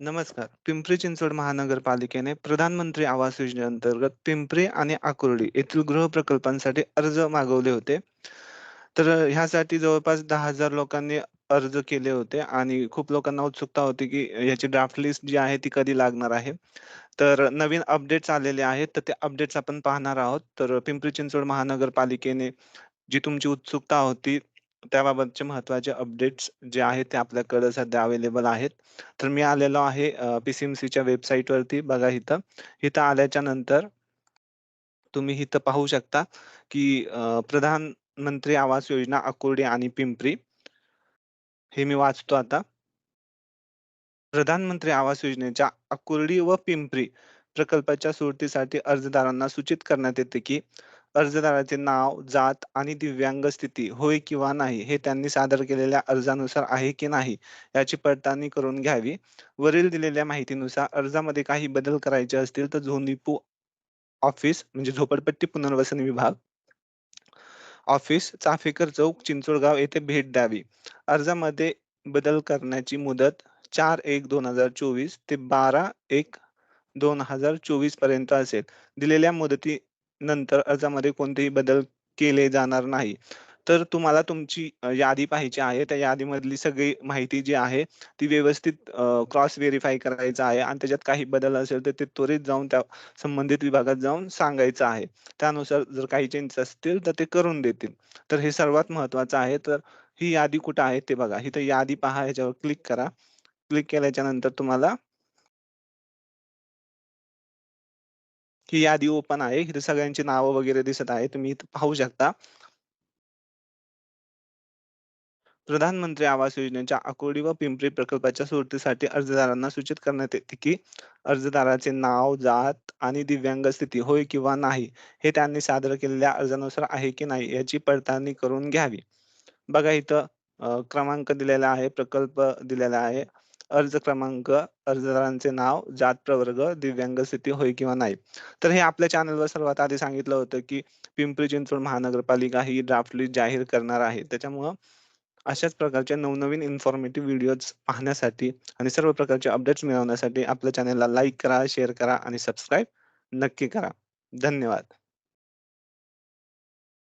नमस्कार. पिंपरी चिंचवड महानगरपालिकेने प्रधानमंत्री आवास योजनेअंतर्गत पिंपरी आणि आकुर्डी येथील गृहप्रकल्पांसाठी अर्ज मागवले होते. तर अ, ह्यासाठी जवळपास 10,000 लोकांनी अर्ज केले होते आणि खूप लोकांना उत्सुकता होती, की याची ड्राफ्ट लिस्ट जी आहे ती कधी लागणार आहे. तर नवीन अपडेट्स आलेले आहेत, तर ते अपडेट्स आपण पाहणार आहोत. तर पिंपरी चिंचवड महानगरपालिकेने जी तुमची उत्सुकता होती, त्याबाबतचे महत्त्वाचे अपडेट्स जे आहेत ते आपल्याकडे सध्या अवेलेबल आहेत. तर मी आलेलो आहे पी-सी-एम-सीच्या वेबसाईटवरती. बघा इथं. इथं आल्याच्यानंतर तुम्ही इथं पाहू शकता, की प्रधानमंत्री आवास योजना अकुर्डी आणि पिंपरी. हे मी वाचतो आता. प्रधानमंत्री आवास योजनेच्या अकुर्डी व पिंपरी प्रकल्पाच्या सुरतीसाठी अर्जदारांना सूचित करण्यात येते, की अर्जदाराचे नाव, जात आणि दिव्यांग स्थिती होय किंवा नाही हे त्यांनी सादर केलेल्या अर्जानुसार आहे की नाही याची पडताळणी करून घ्यावी. वरील दिलेल्या माहितीनुसार अर्जामध्ये काही बदल करायचे असतील तर झोनिपू ऑफिस म्हणजे झोपडपट्टी पुनर्वसन विभाग ऑफिस, चाफेकर चौक, चिंचोळगाव येथे भेट द्यावी. अर्जामध्ये बदल करण्याची मुदत 4/1/2024 ते 12/1/2024 पर्यंत असेल. दिलेल्या मुदती नंतर अर्जामध्ये कोणतेही बदल केले जाणार नाही. तर तुम्हाला तुमची यादी पाहायची आहे. त्या यादीमधली सगळी माहिती जी आहे ती व्यवस्थित क्रॉस व्हेरीफाय करायचं आहे आणि त्याच्यात काही बदल असेल तर ते त्वरित जाऊन त्या संबंधित विभागात जाऊन सांगायचं आहे. त्यानुसार जर काही चेंजेस असतील तर ते करून देतील. तर हे सर्वात महत्त्वाचं आहे. तर ही यादी कुठं आहे ते बघा. इथं यादी पहा ह्याच्यावर क्लिक करा. क्लिक केल्याच्यानंतर तुम्हाला ही यादी ओपन आहे. इथे सगळ्यांची नावं वगैरे दिसत आहे. तुम्ही इथं पाहू शकता. प्रधानमंत्री आवास योजनेच्या अकुर्डी व पिंपरी प्रकल्पाच्या सुरतीसाठी अर्जदारांना सूचित करण्यात येते, की अर्जदाराचे नाव, जात आणि दिव्यांग स्थिती होय किंवा नाही हे त्यांनी सादर केलेल्या अर्जानुसार आहे की नाही याची पडताळणी करून घ्यावी. बघा इथं क्रमांक दिलेला आहे, प्रकल्प दिलेला आहे, अर्ज क्रमांक, अर्जदारांचे नाव, जात प्रवर्ग, दिव्यांग स्थिती होय किंवा नाही. तर हे आपल्या चॅनलवर सर्वात आधी सांगितलं होतं, की पिंपरी चिंचवड महानगरपालिका ही ड्राफ्ट लिस्ट जाहीर करणार आहे. त्याच्यामुळं अशाच प्रकारच्या नवनवीन इन्फॉर्मेटिव्ह व्हिडिओज पाहण्यासाठी आणि सर्व प्रकारचे अपडेट्स मिळवण्यासाठी आपल्या चॅनलला लाईक करा, शेअर करा आणि सबस्क्राईब नक्की करा. धन्यवाद.